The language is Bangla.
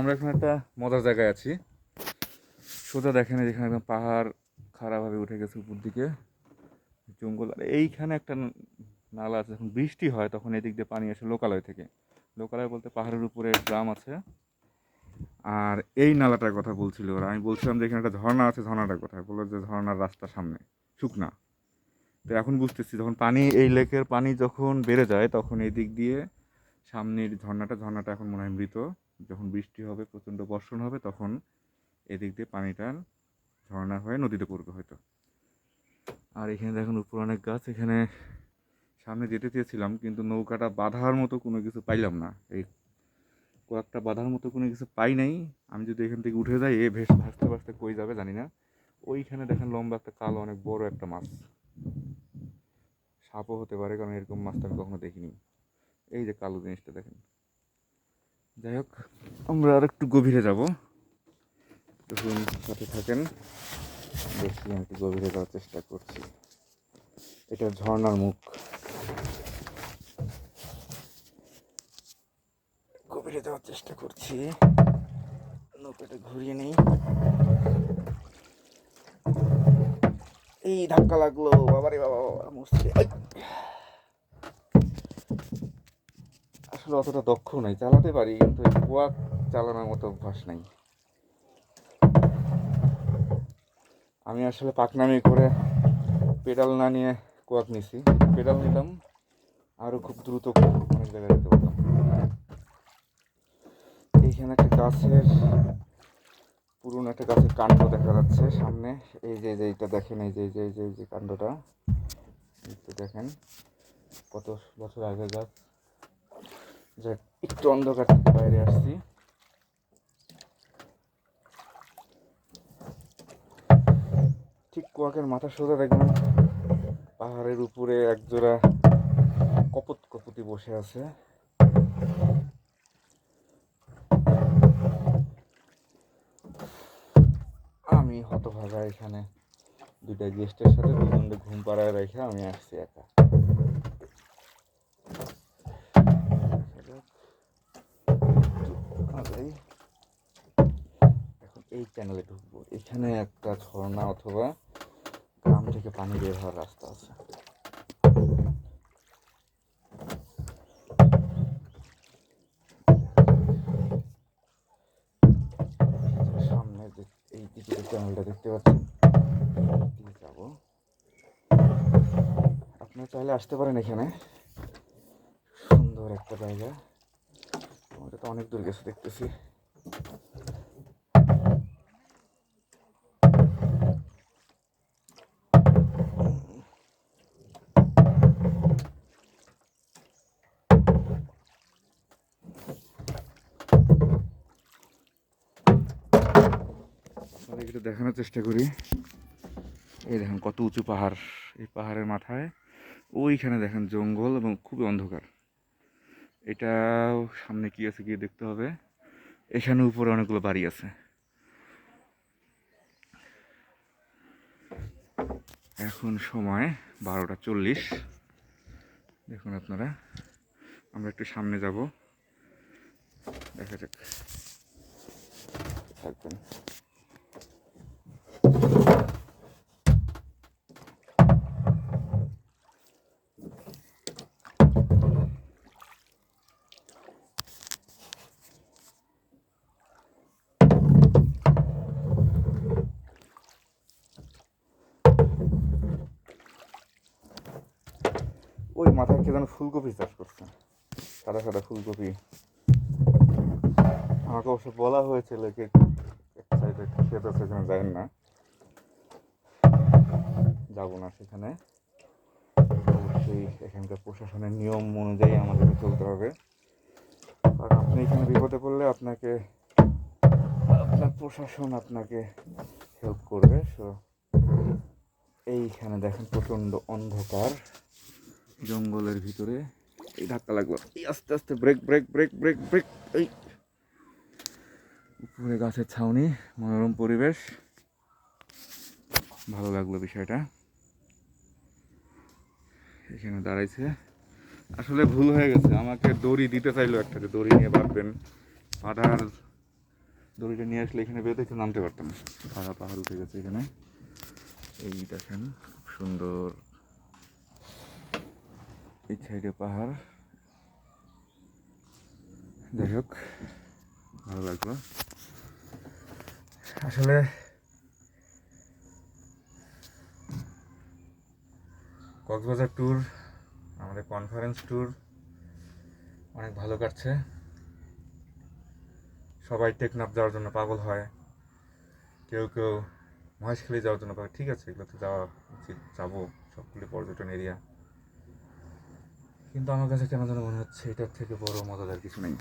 আমরা এখন একটা মজার জায়গায় আছি। সোজা দেখেন যেখানে একদম পাহাড় খারাপভাবে উঠে গেছে উপর দিকে। জঙ্গল, আর এইখানে একটা নালা আছে, যখন বৃষ্টি হয় তখন এদিক দিয়ে পানি আসে লোকালয় থেকে। লোকালয় বলতে পাহাড়ের উপরে গ্রাম আছে। আর এই নালাটার কথা বলছিল ওরা। আমি বলছিলাম যে এখানে একটা ঝর্ণা আছে, ঝর্ণাটার কথা। বলল যে ঝর্ণার রাস্তা সামনে, শুকনা। তো এখন বুঝতেছি, যখন পানি, এই লেকের পানি যখন বেড়ে যায় তখন এই দিক দিয়ে সামনের ঝর্ণাটা ঝর্ণাটা এখন মনে হয় মৃত। যখন বৃষ্টি হবে, প্রচণ্ড বর্ষণ হবে, তখন এদিক দিয়ে পানিটা ঝর্ণা হয়ে নদীতে পড়বে হয়তো। আর এখানে দেখুন উপর অনেক গাছ, এখানে সামনে যেতে চেয়েছিলাম, কিন্তু নৌকাটা বাঁধার মতো কোনো কিছু পাইলাম না। এই কয়েকটা বাঁধার মতো কোনো কিছু পাই নাই। আমি যদি এখান থেকে উঠে যাই, এ ভেস ভাসতে ভাসতে কই যাবে জানি না। ওইখানে দেখেন লম্বা একটা কালো, অনেক বড় একটা মাছ। সাপও হতে পারে, কারণ এরকম মাছটা আমি কখনো দেখিনি। এই যে কালো জিনিসটা দেখেন। যাই হোক, আমরা আর একটু গভীরে যাব। তখন সাথে থাকেন। দেখি আমি একটু গভীরে যাওয়ার চেষ্টা করছি। এটা ঝর্ণার মুখ। গভীরে যাওয়ার চেষ্টা করছি। নৌকাটা ঘুরিয়ে নেই। এই ধাক্কা লাগল। বাবারে বাবা বাবা মুসলি আসলে অতটা দক্ষ নাই, চালাতে পারি, কিন্তু কুয়াক চালানোর মতো অভ্যাস নাই। আমি আসলে পাকনামি করে পেডাল না নিয়ে কোয়াক নিছি। পেডাল নিলাম আরও খুব দ্রুত অনেক জায়গায় যেতে পারতাম। এইখানে একটা গাছের, পুরনো একটা গাছের কাণ্ড দেখা যাচ্ছে সামনে। এই যে যে, এইটা দেখেন, এই যে যে যে যে কাণ্ডটা। দেখেন, কত বছর আগে গাছ। যাক, একটু অন্ধকার থেকে বাইরে আসছি। ঠিক কুয়াকের মাথা সোজা দেখবেন পাহাড়ের উপরে একজোড়া কপত কপতি বসে আছে। আমি হতভাগা এখানে। দুইটা গেস্টের সাথে দুজনকে ঘুম পাড়ায় রেখে আমি আসছি একা। আগাই। এখন এই চ্যানেলে ঢুকবো। এখানে একটা ঝর্ণা অথবা গ্রাম থেকে পানি বের হওয়ার রাস্তা আছে। সামনে এই দিকে চ্যানেলটা দেখতে পাচ্ছেন যাব। আপনারা চাইলে আসতে পারেন এখানে। সুন্দর একটা জায়গা। আমাদের তো অনেক দূর গেছে দেখতেছি। দেখানোর চেষ্টা করি। এই দেখেন কত উঁচু পাহাড়। এই পাহাড়ের মাথায় ওইখানে দেখেন জঙ্গল এবং খুবই অন্ধকার। এটাও সামনে কি আছে গিয়ে দেখতে হবে। এখানে উপরে অনেকগুলো বাড়ি আছে। এখন সময় বারোটা চল্লিশ। দেখুন আপনারা, আমরা একটু সামনে যাব। দেখা যাক। থাকবেন ওই মাথায় কে যেন ফুলকপি চাষ করছে। সাদা সাদা ফুলকপি। আমাকে অবশ্য বলা হয়েছিল যে সাইডে আছে সেখানে যাবেন না। যাব না সেখানে। অবশ্যই এখানকার প্রশাসনের নিয়ম অনুযায়ী আমাদেরকে চলতে হবে। কারণ আপনি এখানে বিপদে পড়লে আপনাকে, আপনার প্রশাসন আপনাকে হেল্প করবে। সো এইখানে দেখেন প্রচণ্ড অন্ধকার। জঙ্গলের ভিতরে। এই ধাক্কা লাগল। এই আস্তে আস্তে brake brake brake brake brake এই। উপরে গাছের ছাউনি মনোরম পরিবেশ। ভালো লাগল বিষয়টা। এখানে দাঁড়াইছে। আসলে ভুল হয়ে গেছে। আমাকে দড়ি দিতে চাইলো একটা যে দড়ি নিয়ে বাঁধবেন বাঁধার দড়িটা নিয়ে আসলে এখানে একটু নামতে পারতাম। পাহাড় পাহাড় উঠে গেছে এখানে। এই দেখেন খুব সুন্দর এই সাইডে পাহাড়। যাই হোক, ভালো লাগল। আসলে কক্সবাজার ট্যুর আমাদের কনফারেন্স ট্যুর অনেক ভালো কাটছে। সবাই টেকনাফ যাওয়ার জন্য পাগল হয়। কেউ কেউ মহেশখালী যাওয়ার জন্য পাগল, ঠিক আছে, এগুলোতে যাওয়া উচিত। যাব, সবগুলি পর্যটন এরিয়া কিন্তু আমার কাছে কেন যেন মনে হচ্ছে এটার থেকে বড় মজাদার কিছু নেই।